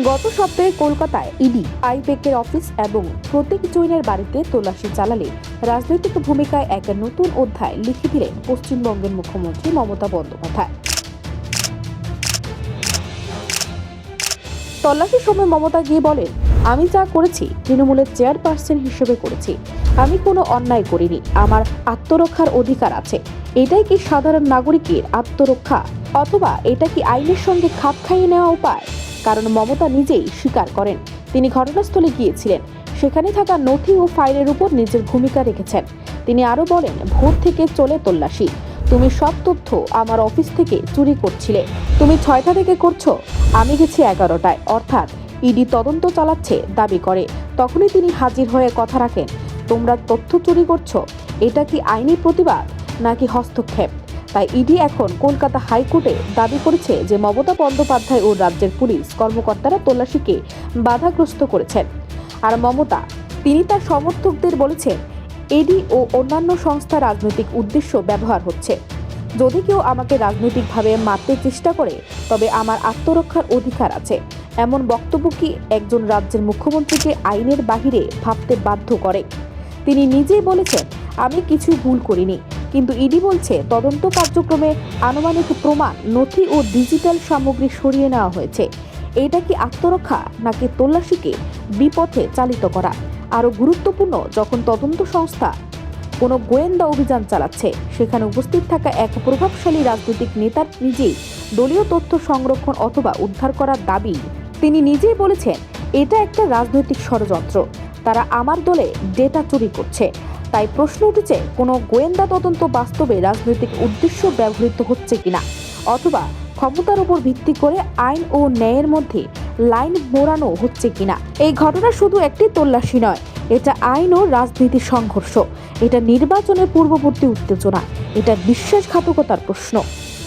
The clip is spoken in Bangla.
গত সপ্তাহে কলকাতায় ইডি আইপেকের অফিস এবং প্রতীক জৈনের বাড়িতে তল্লাশি চালালে রাজনৈতিক ভূমিকায় এক নতুন অধ্যায় লিখে দিলেন পশ্চিমবঙ্গের মুখ্যমন্ত্রী মমতা বন্দ্যোপাধ্যায়। তল্লাশির সময় মমতা গিয়ে বলেন, আমি যা করেছি তৃণমূলের চেয়ারপারসন হিসেবে করেছি। আমি কোনো অন্যায় করিনি। আমার আত্মরক্ষার অধিকার আছে। এটাই কি সাধারণ নাগরিকের আত্মরক্ষা? অথবা এটা কি আইনের সঙ্গে খাপ খাইয়ে নেওয়া উপায়? কারণ মমতা নিজেই স্বীকার করেন। তিনি ঘটনাস্থলে গিয়েছিলেন। সেখানে থাকা নথি ও ফাইলের উপর নিজের ভূমিকা রেখেছেন। তিনি আরও বলেন, ভোর থেকে চলে তল্লাশি। তুমি সব তথ্য আমার অফিস থেকে চুরি করছিলে। তুমি ছয়টা থেকে করছ? আমি গেছি এগারোটায়। অর্থাৎ ইডি তদন্ত চালাচ্ছে, দাবি করে। তখনই তিনি হাজির হয়ে কথা রাখেন, তোমরা তথ্য চুরি করছ? এটা কি আইনি প্রতিবাদ নাকি হস্তক্ষেপ? তাই ইডি এখন কলকাতা হাইকোর্টে দাবি করেছে যে মমতা বন্দ্যোপাধ্যায় ও রাজ্যের পুলিশ কর্মকর্তারা তল্লাশিকে বাধাগ্রস্ত করেছেন। আর মমতা, তিনি তার সমর্থকদের বলেছেন এডি ও অন্যান্য সংস্থা রাজনৈতিক উদ্দেশ্য ব্যবহার হচ্ছে। যদি কেউ আমাকে রাজনৈতিকভাবে মারতে চেষ্টা করে, তবে আমার আত্মরক্ষার অধিকার আছে। এমন বক্তব্য কি একজন রাজ্যের মুখ্যমন্ত্রীকে আইনের বাহিরে ভাবতে বাধ্য করে? তিনি নিজেই বলেছেন, আমি কিছু ভুল করিনি। কিন্তু ইডি বলছে তদন্ত কার্যক্রমে আনুমানিক প্রমাণ, নথি ও ডিজিটাল সামগ্রী সরিয়ে নেওয়া হয়েছে। এটা কি আত্মরক্ষা নাকি তল্লাশিকে বিপথে চালিত করা? আরও গুরুত্বপূর্ণ, যখন তদন্ত সংস্থা কোনো গোয়েন্দা অভিযান চালাচ্ছে, সেখানে উপস্থিত থাকা এক প্রভাবশালী রাজনৈতিক নেতার নিজেই দলীয় তথ্য সংরক্ষণ অথবা উদ্ধার করার দাবি তিনি নিজেই বলেছেন, এটা একটা রাজনৈতিক ষড়যন্ত্র। তারা আমার দলে ডেটা চুরি করছে। তাই প্রশ্ন উঠেছে, কোনো গোয়েন্দা তদন্ত বাস্তবে রাজনৈতিক উদ্দেশ্য ব্যবহৃত হচ্ছে কিনা? অথবা ক্ষমতার উপর ভিত্তি করে আইন ও ন্যায়ের মধ্যে লাইন মোড়ানো হচ্ছে কিনা? এই ঘটনা শুধু একটি তল্লাশি নয়, এটা আইন ও রাজনীতির সংঘর্ষ। এটা নির্বাচনের পূর্ববর্তী উত্তেজনা। এটা বিশ্বাসঘাতকতার প্রশ্ন।